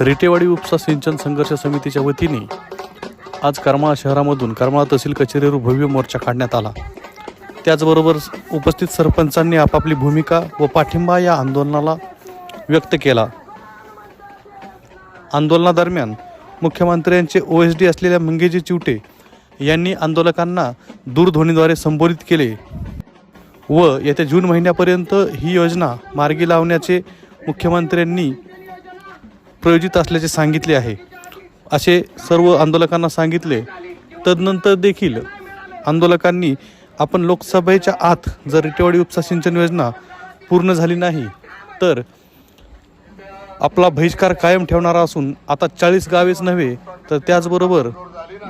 रिटेवाडी उपसा सिंचन संघर्ष समितीच्या वतीने आज करमाळा शहरामधून करमाळा तहसील कचेरीवर भव्य मोर्चा काढण्यात आला. त्याचबरोबर उपस्थित सरपंचांनी आपापली भूमिका व पाठिंबा या आंदोलनाला व्यक्त केला. आंदोलनादरम्यान मुख्यमंत्र्यांचे ओ एस डी असलेल्या मंगेजी चिवटे यांनी आंदोलकांना दूरध्वनीद्वारे संबोधित केले व येत्या जून महिन्यापर्यंत ही योजना मार्गी लावण्याचे मुख्यमंत्र्यांनी प्रयोजित असल्याचे सांगितले आहे. असे सर्व आंदोलकांना सांगितले तदनंतर देखील आंदोलकांनी आपण लोकसभेच्या आत जर रिटेवाडी उपसा सिंचन योजना पूर्ण झाली नाही तर आपला बहिष्कार कायम ठेवणारा असून आता चाळीस गावेच नव्हे तर त्याचबरोबर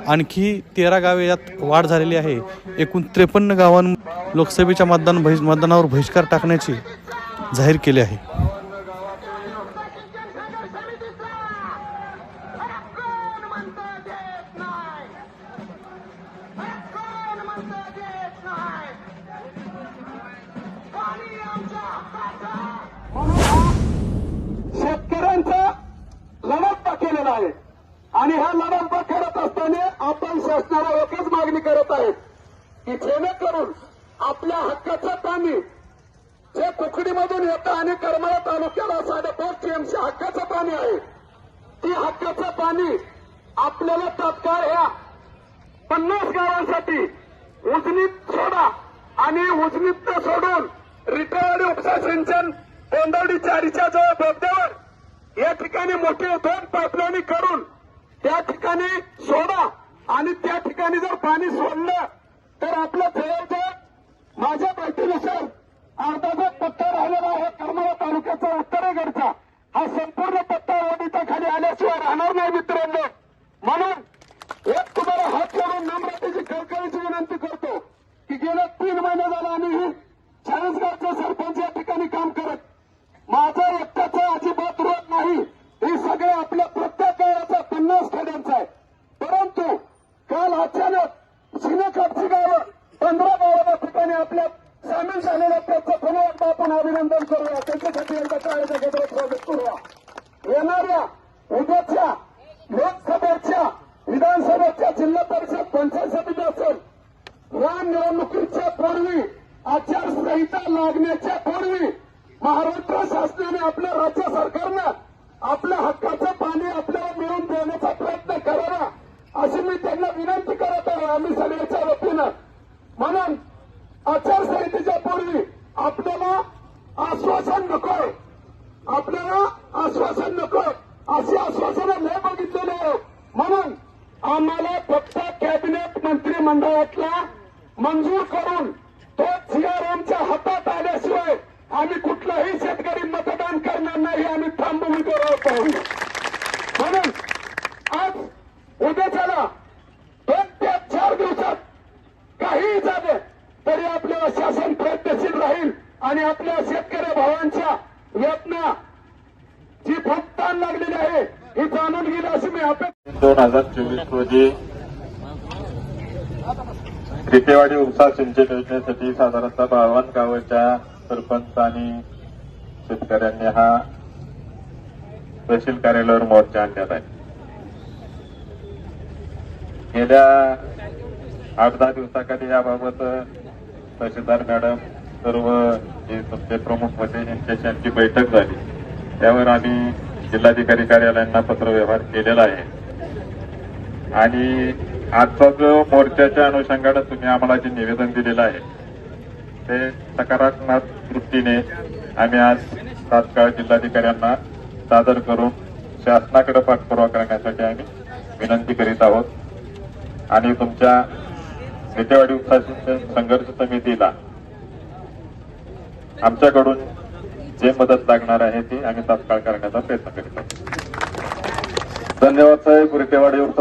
आणखी तेरा गावे यात वाढ झालेली आहे. एकूण त्रेपन्न गावां लोकसभेच्या मतदान बहिष मतदानावर बहिष्कार टाकण्याचे जाहीर केले आहे. आहे आणि हा लढा करत असताना आपण शासनाला एकच मागणी करत आहेत की जेणेकरून आपल्या हक्काचं पाणी जे कुकडीमधून येतं आणि करमाळा तालुक्याला साडेपाच टीएमसी हक्काचं पाणी आहे ती हक्काचं पाणी आपल्याला तात्काळ ह्या पन्नास गावांसाठी उजनीत सोडा आणि उजनीत सोडून रिटायर्ड उपसा सिंचन कोंदवडी चारीच्या जवळ बोगद्यावर या ठिकाणी मोठे दोन पाईपलाईनी करून त्या ठिकाणी सोडा आणि त्या ठिकाणी जर पाणी सोडलं तर आपलं जवळजवळ माझ्या माहितीनुसार अर्धा जो पत्ता राहिलेला आहे. करमाळा तालुक्याचा उत्तरेकडचा. हा संपूर्ण पत्ता ओढीचा खाली आल्याशिवाय राहणार नाही मित्रांनो. म्हणून एक तुम्हाला हात करून नम्रतेची कळकळीची विनंती करतो की गेल्या तीन महिने झाले आम्ही चाळीसगावचे सरपंच या ठिकाणी काम करत. माझा एकट्याचा अजिबात हे सगळं आपल्या प्रत्येक पन्नास खेड्यांचा आहे. परंतु काल अचानक सिनेकाठची गावं पंधरा गावाच्या ठिकाणी आपल्या सामील झालेल्या त्याचं पुन्हा एकदा आपण अभिनंदन करूया. त्यांच्यासाठी एकदा काळाच्या गजरात स्वागत करूया येणाऱ्या उद्याच्या लोकसभेच्या विधानसभेच्या जिल्हा परिषद पंचायत समिती असेल. या निवडणुकीच्या पूर्वी आचारसंहिता लागण्याच्या पूर्वी महाराष्ट्र शासनाने आपल्या राज्य सरकारनं आपल्या हक्काचं पाणी आपल्याला मिळवून देण्याचा प्रयत्न करावा अशी मी त्यांना विनंती करत आहे. आम्ही सगळ्याच्या वतीनं म्हणून आचारसंहितेच्या पूर्वी आपल्याला आश्वासन नकोय. आपल्याला आश्वासन नको अशी आश्वासनं नाही बघितलेली आहे. म्हणून आम्हाला फक्त कॅबिनेट मंत्रिमंडळातला मंजूर करून उद्याच्याला दोन ते चार दिवसात काहीही झालं तरी आपल्याला शासन प्रयत्नशील राहील आणि आपल्या शेतकरी भावांच्या वेदना जी भक्तान लागलेली आहे ही जाणून घेईल अशी मी अपेक्षा दोन हजार चोवीस रोजी रितेवाडी उपसा सिंचन योजनेसाठी साधारणतः बावन गावाच्या सरपंच आणि शेतकऱ्यांनी हा तहसील कार्यालयावर मोर्चा आणण्यात आहे. गेल्या आठ दहा दिवसाखाली याबाबत तहसीलदार मॅडम सर्व जे तुमचे प्रमुख होते यांच्याशी आमची बैठक झाली त्यावर आम्ही जिल्हाधिकारी कार्यालयांना पत्रव्यवहार केलेला आहे. आणि आजचा जो मोर्चाच्या अनुषंगानं तुम्ही आम्हाला जे निवेदन दिलेलं आहे ते सकारात्मक दृष्टीने आम्ही आज तात्काळ जिल्हाधिकाऱ्यांना सादर करून शासनाकडे पाठपुरावा करण्यासाठी आम्ही विनंती करीत आहोत. आणि तुमच्या नेतेवाडी उपसा संघर्ष समितीला आमच्याकडून जे मदत लागणार आहे ती आम्ही तात्काळ करण्याचा प्रयत्न करीत आहोत. धन्यवाद साहेब. रिटेवाडी